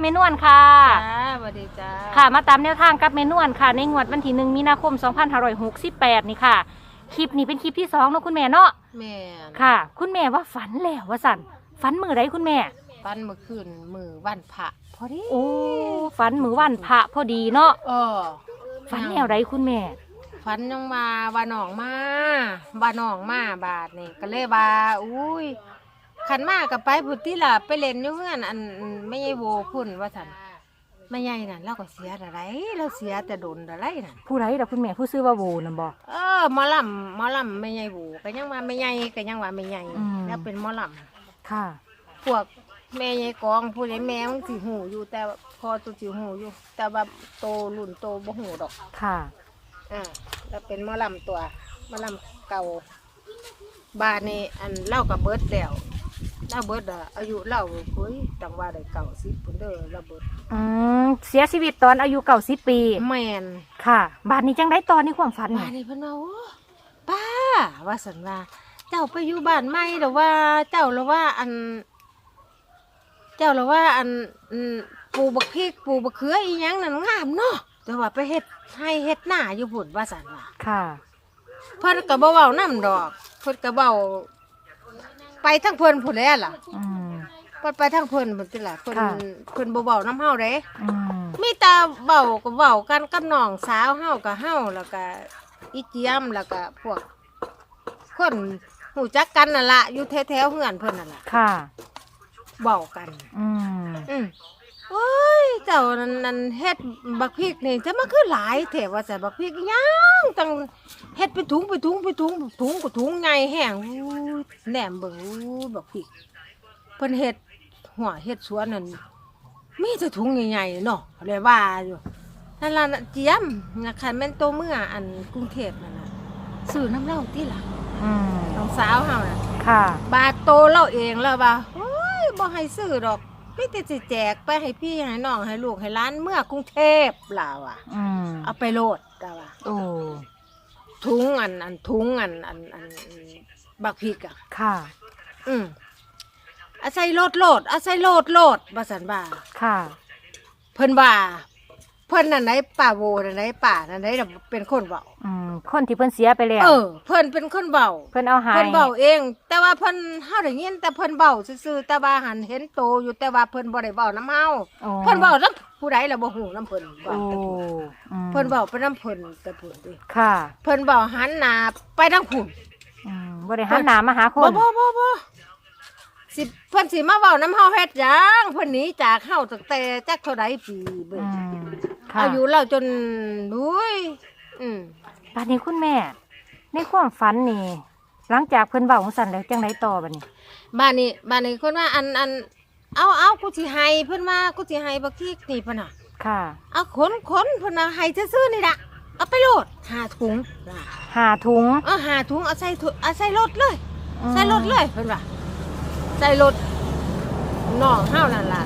เมนวนค่ะ จ้าสวัสดีจ้าค่ะมาตามแนวทางกับเมนวนค่ะ ในงวดวันที่หนึ่งมีนาคม 2568 นี่ค่ะ คลิปนี้เป็นคลิปที่สองเนาะคุณแม่เนาะแม่นค่ะ คุณแม่ว่าฝันแล้วว่าสันฝันมือไรคุณแม่ ปันเมื่อคืนมือวันพระพอดีโอ้ฝันมือวันพระพอดีเนาะเออฝันแนวไรคุณแม่ ฝันยังมาว่าน้องมาว่าน้องมาบาทนี่ก็เลยว่าอุ้ย ขันมากับไปพุทธิล่ะไปเล่นอยู่เพื่อนอันอันไม่ใช่โวพุ่นว่าสันไม่ใหญ่น่ะเราก็เสียอะไรเราเสียแต่โดนอะไรน่ะผู้ไรล่ะคุณแม่ผู้ซื้อว่าโวนะบอกเออหมอลำหมอลำไม่ใหญ่โวก็ยังว่าไม่ใหญ่ก็ยังว่าไม่ใหญ่อืมแล้วเป็นหมอลค่ะำพวกแม่ใหญ่กองผู้ใหญ่แม่มันสิหูอยู่แต่ว่าพอตัวสิหูอยู่ แต่ว่าโตรุ่นโตบ่หูดอกค่ะอ่าแล้วเป็นหมอลำตัวหมอลำเก่าบานนี่อันเล่ากับเบิร์ดแล้ว เล่าเบิร์ดอะอายุเล่าเฮ้ยตังว่าได้เก่าสิพุ่นเด้อเล่าเบิร์ดอืมเสียชีวิตตอนอายุเก่าสิปี แมนค่ะ บาทนี้จังได้ตอนนี้ความฝันบาน่ะนนี่เพิ่นว่าโอ้ป้าว่าสันว่า เจ้าไปอยู่บ้านใหม่หรือว่า เจ้าหรือว่าอัน เจ้าหรือว่าอันอันปลูกบักพริกปลูกบักเขืออีหยังนั่นงามเนาะแต่ว่าไปเฮ็ดให้เฮ็ดหน้าอยู่พุ่นว่าสันว่า ค่ะ เพิ่นก็บ่เว้านำดอก เพิ่นก็เว้า ไปทั้งเพิ่นพุ่นแหล้วล่ะอืมเพิ่นไปทั้งเพิ่นพุ่นติล่ะเพิ่นค่ะ เพิ่นบ่เว้านํเฮาเด้อืมมีแต่เว้าก็เว้ากันกับน้องสาวเฮากับเฮาแล้วก็อีเจียมแล้วก็พวก คนหูจักกันนั่นล่ะอยู่แถวๆเฮือนเพิ่นนั่นล่ะค่ะเว้ากัน อืม อืม โอ้ยเจ้านั่นนั่นเฮ็ดบักพริกนี่จะมาคือหลายแถว่าแต่บักพริกอีหยังตั้งเฮ็ดเป็นถุงเป็นถุงเป็นถุงถุงก็ถุงไงแห้งอู้ยแหนมเบิ่งอู้ยบักพริกเพิ่นเฮ็ดหัวเฮ็ดสวนนั่นมีแต่ถุงใหญ่ๆเนาะเลยว่าอยู่นั่นล่ะน่ะเจียมนะคันแม่นโตเมื่ออันกรุงเทพนั่นน่ะซื้อน้ำเหล้าติล่ะอืมน้องสาวเฮาน่ะค่ะ บาทโตเล่าเองแล้วว่าโอ้ยบ่ให้ซื้อดอก พี่ติสิแจกไปให้พี่ให้น้องให้ลูกให้ร้านเมื่อกรุงเทพล่ะว่ะอืมเอาไปโลดล่ะว่ะโอ้ถุงอันอันถุงอันอันอันอันบักพริกอะ ค่ะอืมอาศัยโลดโลดอาศัยโลดโลดว่าสันว่าค่ะ เพิ่นว่า เพิ่นนั่นไหนป่าโวนั่นไหนป่านั่นไหนน่ะเป็นคนเว้าอืมคนที่เพิ่นเสียไปแล้วเออ เพิ่นเป็นคนเว้าเพิ่นเอาใหายเพิ่นเบาเอง แต่ว่าเพิ่นเฮาได้ยินแต่เพิ่นเบาซื่อๆแต่ว่าหันเห็นโตอยู่แต่ว่าเพิ่นบ่ได้เบาน้ำเฮาเพิ่นเบานํผู้ใดล่ะบ่ฮู้นํเพิ่นโอ้เว้าแต่ผู้อืมเพิ่นเบาไปนํเพิ่นแต่ผู้ติค่ะเพิ่นเบาหันหน้าไปทางผู้อืมบ่ได้หันหน้ามาหาคบ่นบ่บ่บ่สิเพิ่นสิมาเว้านํเฮาเฮ็ดหยังเพิ่นหนีจากเฮาตั้งแต่จักเท่าใดปีเบิ่อืงม ค่ะอายุเราจนอุ้ยอืมบัดนี้คุณแม่ ในความฝันนี่ หลังจากเพิ่นเว้าของสันแล้วจังไดต่อบัดนี้ บ้านนี้บ้านนี้คนว่าอันอันเอาเอากูสิให้เพิ่นมากูสิให้บักทีนี่เพิ่นน่ะ ค่ะเอาขนขนเพนนะให้ซื่อๆนี่ละเอาไปโหลดหาถุงล่ะหาถุงเอาหาถุงเอาใส่ถุงเอาใส่รถเลย อืมใส่รถเลยเพิ่นว่าใส่รถน้องเฮานั่นล่ะ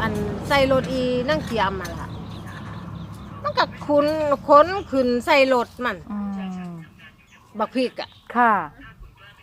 อันใส่รถอีนั่งเตรียมมาล่ะมัน ก็คุนขนขึ้นใส่รถมัน อืมบักพริกอะค่ะ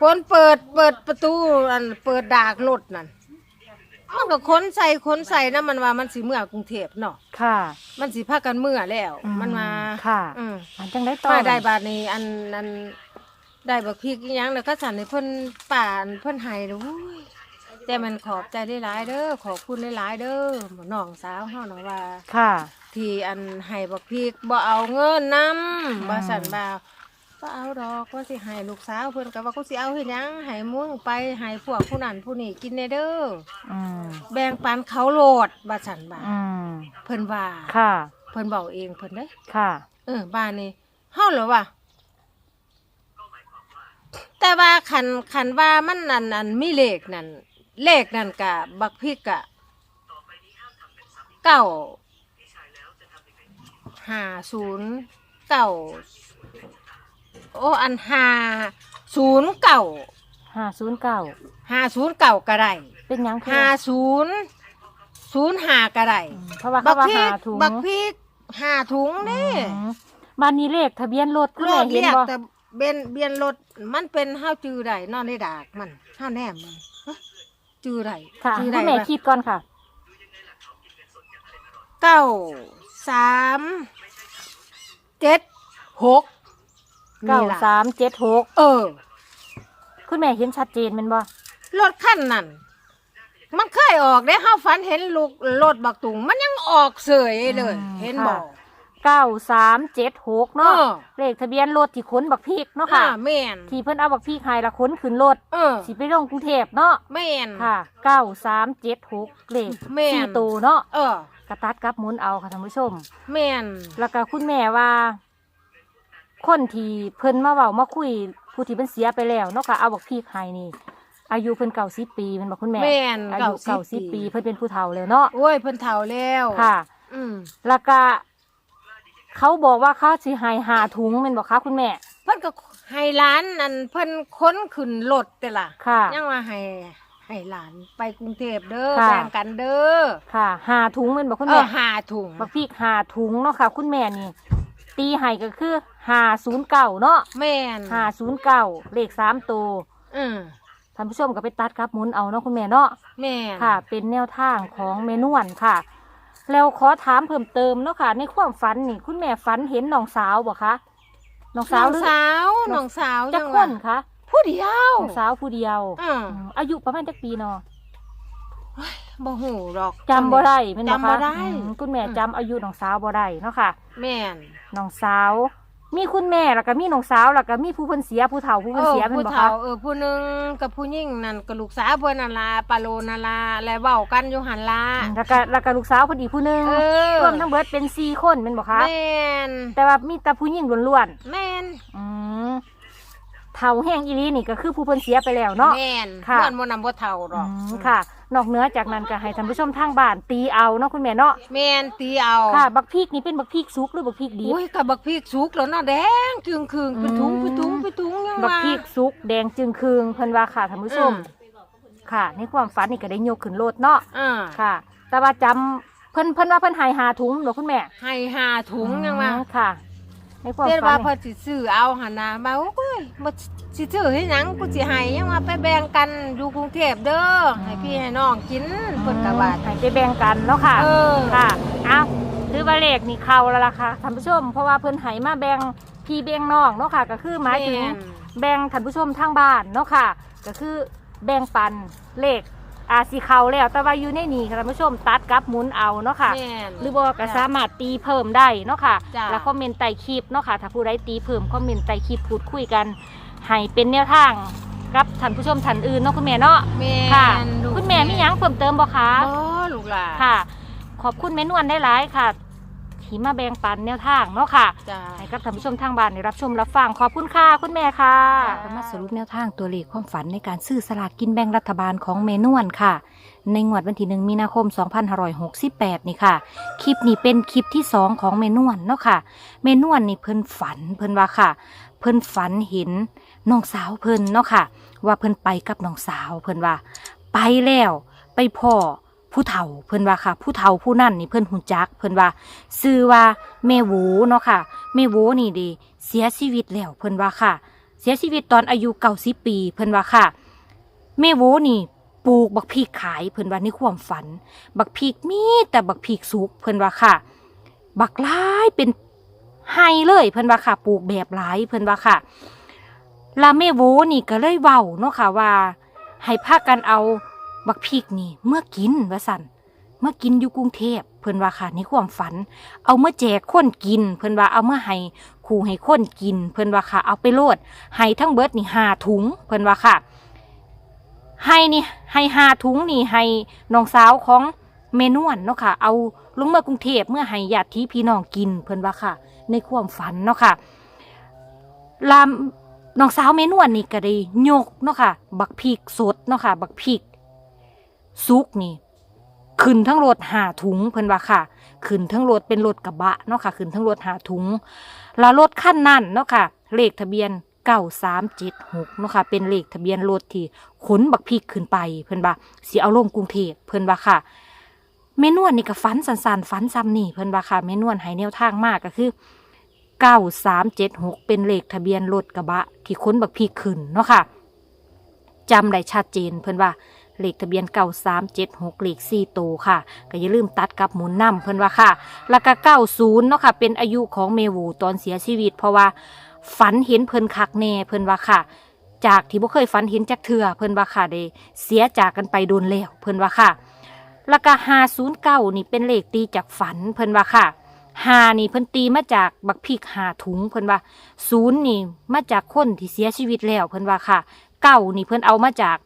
คนเปิดเปิดประตูอันเปิดดากรถนั่นมันก็ขนใส่ขนใส่นะมันว่ามันสิเมื่อกรุงเทพเนาะค่ะมันสิพากันเมื่อแล้ว อืมันมาค่ะอืม อันจังไดต่อมาได้บัดนี้บาทนี้อันอันได้บักพริกอีหยังแล้วก็สั่นให้เพิ่นป่านเพิ่นให้เด้ออุ้ยแต่มันขอบใจได้หลายๆเด้อขอบคุณหลายๆเด้อน้องสาวเฮานะว่า ค่ะ ที่อันให้บักพริกบ่เอาเงินนำว่าสั่นบ่าบ่เอาดอกว่าสิให้ลูกสาวเพิ่นก็ว่ากูสิเอาเฮ็ดหยังให้มึงไปให้พวกผู้นั้นผู้นี้กินแน่เด้ออืมแบ่งปันเขาโลดว่าสั่นบ่าอืมเพิ่นว่าค่ะ เพิ่นเว้าเองเพิ่นเด้ค่ะ เออบ้านนี้เฮาเหรอวะแต่ว่าคันคันว่ามันนั่นนั่นมีเลขนั่นเลขนั่นกะบักพริกกะเก้า ห้าศูนย์เก้าโอ้อันห้าศูนย์เก้าห้าศูนย์เก้าห้าศูนย์เก้าก็ได้เป็นหยังคือห้าศูนย์ศูนย์ห้าก็ได้อืมเพราะว่าบัเขากว่าพริหากถุงบักพริกห้าถุงเด้อืมบ้านนี้เลขทะเบียนรถคุณโลแม่ดเห็นเรียกบ่แต่เบนเบียนรถมันเป็นห้าวจือได้นอนในดากมันห้าวแนมมันฮะจือได้ค่ะจือคุได้ณแม่ปะคิดก่อนค่ะเก้าสาม เจ็ดหกเก้านี่ล่ะสามเจ็ดหกเออ คุณแม่เห็นชัดเจนแมันบ่ รถคันนั้นมันเคยออกได้ห้าฝันเห็นลูกรถบักตุง มันยังออกเสยเลยเห็นบอกเก้าสามเจ็ดหกเนาะเออ เลขทะเบียนรถที่ขนบักพริกเนาะค่ะแม่นที่เพิ่นเอาบักพริกให้ละขนขึ้นรถเออสิไปลงกรุงเทพเนาะแม่น ค่ะเก้าสามเจ็ดหกเลขแม่น สี่ตัวเนาะเออ กระตัดกับหมุนเอาค่ะท่านผู้ชม แม่นแล้วก็คุณแม่ว่า คนที่เพิ่นมาเว้ามาคุยผู้ที่เพิ่นเสียไปแล้วเนาะค่ะเอาบักพริกให้นี่ อายุเพิ่นเก่าสิบปีเป็นบอกคุณแม่แม่นอาเก้ายุสิเก่าบสิบปีปีเพิ่นเป็นผู้เฒ่าแล้วเนาะโอ้ยเพิ่นเฒ่าแล้วค่ะ อืมแล้วก็เขาบอกว่าเขาสิให้หาถุงเป็นบอกคะคุณแม่ เพิ่นก็ให้หลานอันเพิ่นค้นขึ้นรถแต่ล่ะค่ะ ยังว่าให้ ให้หลานไปกรุงเทพเด้อค่ะ แบ่งกันเด้อค่ะหาถุงเป็นบอกคุณเอแม่อหาถุงบักพริกหาถุงเนาะค่ะ คุณแม่นี่ ตีให้ก็คือหาศูนย์เก่าเนาะแม่นหาศูนย์เก่าเลขสามตัวอืมท่านผู้ชมก็ไปตัดกับหมุนเอาเนาะคุณแม่เนาะ แม่นค่ะ เป็นแนวทางของเมนวนค่ะ แล้วขอถามเพิ่มเติมเนาะค่ะ ในความฝันนี่ คุณแม่ฝันเห็นน้องสาวบ่คะน้องสาน้วองหรือสาวน้องสาวจักยังคว่านคะ ผู้เดียวน้องสาวผู้เดียวอืมอืมอายุประมาณจักปีเนาะบ่ฮู้ดอกจำบ่ได้แม่นบ่จำบ่คะได้อืมคุณแม่จำอายุน้องสาวบ่ได้เนาะค่ะ แม่นน้องสาว มีคุณแม่แล้วก็มีน้องสาวแล้วก็มีผู้เพิ่นเสียผู้เฒ่าผู้เพิ่นเสียเออเป็นผู้บ่เฒ่าคะเออผู้หนึงกับผู้หญิงนั่นก็ลูกสาวเพิ่นนั่นล่ะปาโลนั่นล่ะแล้วเว้ากันอยู่หั่นล่ะแล้วก็แล้วก็ลูกสาวพอดีผู้หนึงเออรวมทั้งเบิดเป็นสี่คนเป็นบ่คะแม่นแต่ว่ามีแต่ผู้หญิงล้วนแม่นๆอืม เฒ่าแห้งอีหลีนี่ก็คือผู้เพิ่นเสียไปแล้วเนาะ แม่นค่ะ ม่วนบ่นำบ่เฒ่าดอกอืมค่ะ นอกเหนือจากนั้นก็ให้ท่านผู้ชมทางบ้านตีเอาเนาะคุณแม่เนาะ แม่นตีเอาค่ะ บักพริกนี่เป็นบักพริกสุกหรือบักพริกดิบ อุ้ยกับบักพริกสุกแล้วเนาะแดงจึงคืงเป็นถุงอืมเป็นถุงเป็นถุงยังบักว่าพริกสุกแดงจึงคืงเพิ่นว่าค่ะท่านผู้ชม อืมค่ะ ในความฝันนี่ก็ได้ยกขึ้นโลดเนาะ อ่าค่ะ แต่ว่าจำเพิ่นเพิ่นว่าเพิ่นใหายหาถุงเนาะคุณแม่ให้หาถุงยังว่าอืมค่ะ ในความเรียกฝัว่านพอนี่สิซื้อเอาหั่นน่ะมาโอ้ย บ่สิซื้อให้หยังกูสิให้ยังว่าไปแบ่งกันอยู่กรุงเทพเด้อให้พี่ให้น้องกินเพิ่นก็ว่าให้ไปแบ่งกันเนาะค่ะ เออค่ะเอาถือว่าเลขนี่เข้าแล้วล่ะค่ะท่านผู้ชม เพราะว่าเพิ่นให้มาแบ่งพี่แบ่งน้องเนาะค่ะ ก็คือหมายถึงแม่นแบ่งท่านผู้ชมทางบ้านเนาะค่ะ ก็คือแบ่งปันเลข อาสีเขาแล้ว แต่ว่าอยู่ในนี้ค่ะท่านผู้ชมตัดกับหมุนเอาเนาะค่ะ แม่น หรือบอกก็สามารถตีเพิ่มได้เนาะค่ะ จ้ะ แล้วคอมเมนต์ใต้คลิปเนาะค่ะ ถ้าผู้ใดตีเพิ่มคอมเมนต์ใต้คลิปพูดคุยกัน ให้เป็นแนวทางกับท่านผู้ชมท่านอื่นเนาะคุณแม่เนาะ แม่ค่ะ นลูกคุณแม่มีหยังเพิ่มเติมบ่คะ บ่ลูกหลาน ค่ะ ขอบคุณแม่นวลได้หลายค่ะ ที่มาแบ่งปันแนวทางเนาะค่ะจ้า ให้กับท่านผู้ชมทางบ้านได้รับชมรับฟังขอบคุณค่ะคุณแม่ค่ะ ค่ะ มาสรุปแนวทางตัวเลขความฝันในการซื้อสลากกินแบ่งรัฐบาลของเมนวนค่ะ ในงวดวันที่หนึ่งมีนาคม 2568 นี่ค่ะ คลิปนี้เป็นคลิปที่สองของเมนวนเนาะค่ะ เมนวนนี่เพิ่นฝันเพิ่นว่าค่ะ เพิ่นฝันเห็นน้องสาวเพิ่นเนาะค่ะ ว่าเพิ่นไปกับน้องสาวเพิ่นว่า ไปแล้ว ไปพ่อ ผู้เฒ่าเพิ่นว่าค่ะ ผู้เฒ่าผู้นั่นนี่เพิ่นหูจัก เพิ่นว่าชื่อว่าแม่โวเนาะค่ะแม่โวนี่เดีเสียชีวิตแล้วเพิ่นว่าค่ะ เสียชีวิตตอนอายุเก้าสิบปี เพิ่นว่าค่ะแม่โวนี่ปลูกบักพริกขายเพิ่นว่าในความฝัน บักพริกมีแต่บักพริกสุกเพิ่นว่าค่ะ บักหลายเป็นไฮเลยเพิ่นว่าค่ะ ปลูกแบบหลายเพิ่นว่าค่ะแลาแม่โวนี่ก็เลยเว้าเนาะค่ะว่าให้พากันเอา บักพริกนี่เมื่อกินว่าสั่นเมื่อกินอยู่กรุงเทพเพิ่นว่าค่ะในความฝัน เอาเมื่อแจกคนกิน เพิ่นว่าเอาเมื่อให้ขู่ให้คนกิน เพิ่นว่าค่ะ เอาไปโลดให้ทั้งเบิดนี่หาถุง เพิ่นว่าค่ะ ให้นี่ให้หาถุงนี่ให้น้องสาวของเมนวนเนาะค่ะ เอาลงเมื่อกรุงเทพเมื่อให้ญาติพี่น้องกิน เพิ่นว่าค่ะ ในความฝันเนาะค่ะลามน้องสาวเมนวนนี่ก็ได้ยกเนาะค่ะ บักพริกสดเนาะค่ะ บักพริก สุกนี่ขึ้นทั้งรถหาถุงเพิ่นว่าค่ะขึ้นทั้งรถเป็นรถกระบะเนาะค่ะขึ้นทั้งรถหาถุงแล้วรถคันนั้นเนาะค่ะเลขทะเบียนเก้าสามเจ็ดหกเนาะค่ะเป็นเลขทะเบียนรถที่ขนบักพริกขึ้นไปเพิ่นว่าสิเอาลงกรุงเทพเพิ่นว่าค่ะเมนวนนี่ก็ฝันสันๆฝันซ้ำนี่เพิ่นว่าค่ะเมนวนให้แนวทางมากก็คือเก้าสามเจ็ดหกเป็นเลขทะเบียนรถกระบะที่ขนบักพริกขึ้นเนาะค่ะจำได้ชัดเจนเพิ่นว่า เลขทะเบียนเก่าสามเจ็ดหกเลขสี่โตวค่ะ ก็อย่าลืมตัดกับหมุนนำเพิ่นว่าค่ะ แล้วก็เก้าศูนย์เนาะค่ะ เป็นอายุของเมวูตอนเสียชีวิต เพราะว่าฝันเห็นเพิ่นคักแน่เพิ่นว่าค่ะ จากที่บ่เคยฝันเห็นจักเทื่อเพิ่นว่าค่ะได้เสียจากกันไปโดนแล้วเพิ่นว่าค่ะ แล้วก็ห้าศูนย์เก้านี่เป็นเลขตีจากฝันเพิ่นว่าค่ะหานี่เพิ่นตีมาจากบักพริกหาถุงเพิ่นว่าศูนย์นี่มาจากคนที่เสียชีวิตแล้วเพิ่นว่าค่ะเก้านี่เพิ่นเอามาจาก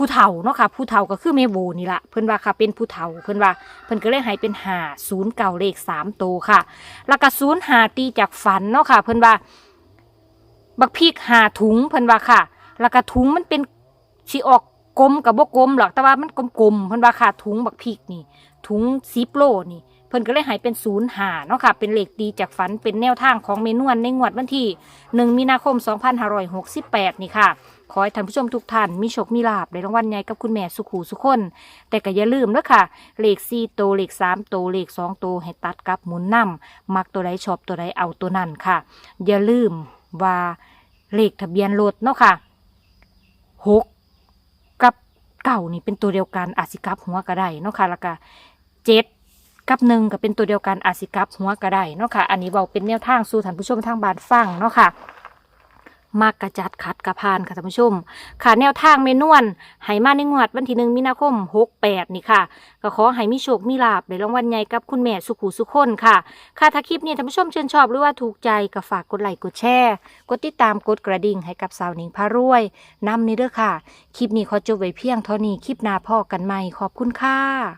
ผู้เฒ่าเนาะค่ะผู้เฒ่าก็คือเมโวนี่ละเพิ่นว่าค่ะเป็นผู้เฒ่าเพิ่นว่าเพิ่นก็เลยให้เป็นหาศูนย์เก้าเลขสามโตค่ะ แล้วก็ศูนย์หาตีจากฝันเนาะค่ะ เพิ่นว่า บักพริกหาถุงเพิ่นว่าค่ะ แล้วก็ถุงมันเป็นสิออกกลมกับบ่กลมหรอกแต่ว่ามันกลมๆเพิ่นว่าค่ะถุงบักพริกนี่ ถุงซิปโลนี่ เพิ่นก็เลยหายเป็นศูนย์หาเนาะค่ะ เป็นเหลขดีจากฝันเป็นแนวทางของเมนวนในงวดวันที่หนึ่งมีนาคม 2568 นี่ค่ะ ขอให้ท่านผู้ชมทุกท่านมีโชคมีลาบในรางวัลใหญ่กับคุณแม่สุขูสุคน แต่ก็อย่าลืมเด้อค่ะเลข4โตวเลข3โตวเลข2โตวให้ตัดกับหมุนนํมักตัวใดชอบตัวใดเอาตัวนั้นค่ะ อย่าลืมว่าเลขทะเบียนรถเนาะค่ะหกกับเก่านี่เป็นตัวเดียวกันอาจสิกลับหัวก็ได้เนาะค่ะแล้วก็เจ็ด กับหนึ่งก็เป็นตัวเดียวกันอาจสิกับหัวก็ได้เนาะค่ะ อันนี้เบาเป็นแนวทางสู่ท่านผู้ชมทางบ้านฟังเนาะค่ะมากกระจัดขัดกระพานค่ะท่านผู้ชม ค่ะแนวทางเมนวนให้มาในงวดวันที่หนึ่งมีนาคมหกแปดนี่ค่ะก็ขอให้มีโชคมีลาบในรางวัลใหญ่กับคุณแม่สุขูสุคนค่ะ ค่ะถ้าคลิปนี้ท่านผู้ชมชื่นชอบหรือว่าถูกใจก็ฝากกดไลค์กดแชร์กดติดตามกดกระดิ่งให้กับสาวหนิงพารวยนำนี้เด้อค่ะ คลิปนี้ขอจบไว้เพียงเท่านี้คลิปหน้าพ่อกันใหม่ขอบคุณค่ะ